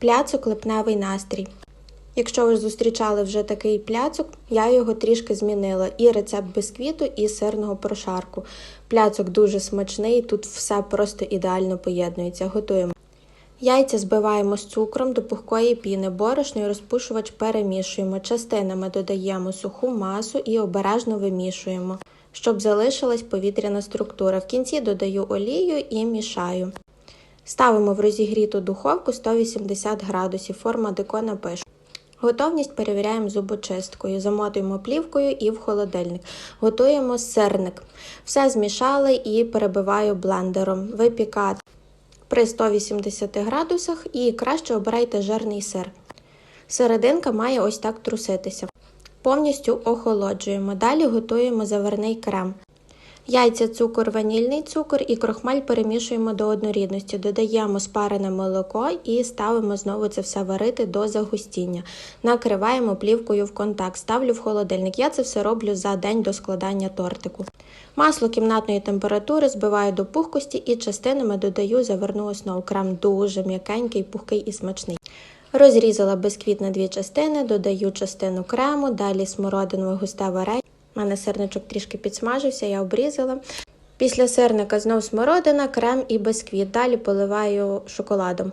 Пляцок липневий настрій. Якщо ви зустрічали вже такий пляцок, я його трішки змінила. І рецепт бісквіту, і сирного прошарку. Пляцок дуже смачний, тут все просто ідеально поєднується. Готуємо. Яйця збиваємо з цукром до пухкої піни, борошно і розпушувач перемішуємо. Частинами додаємо суху масу і обережно вимішуємо, щоб залишилась повітряна структура. В кінці додаю олію і мішаю. Ставимо в розігріту духовку 180 градусів, форма декона пишу. Готовність перевіряємо зубочисткою, замотуємо плівкою і в холодильник. Готуємо сирник. Все змішали і перебиваю блендером. Випікати при 180 градусах і краще обирайте жирний сир. Серединка має ось так труситися. Повністю охолоджуємо. Далі готуємо заварний крем. Яйця, цукор, ванільний цукор і крохмаль перемішуємо до однорідності. Додаємо спарене молоко і ставимо знову це все варити до загустіння. Накриваємо плівкою в контакт, ставлю в холодильник. Я це все роблю за день до складання тортику. Масло кімнатної температури збиваю до пухкості і частинами додаю заварну основу. Крем дуже м'якенький, пухкий і смачний. Розрізала бисквіт на дві частини, додаю частину крему, далі смородинове густе варення. У мене сирничок трішки підсмажився, я обрізала. Після сирника знов смородина, крем і бисквіт. Далі поливаю шоколадом.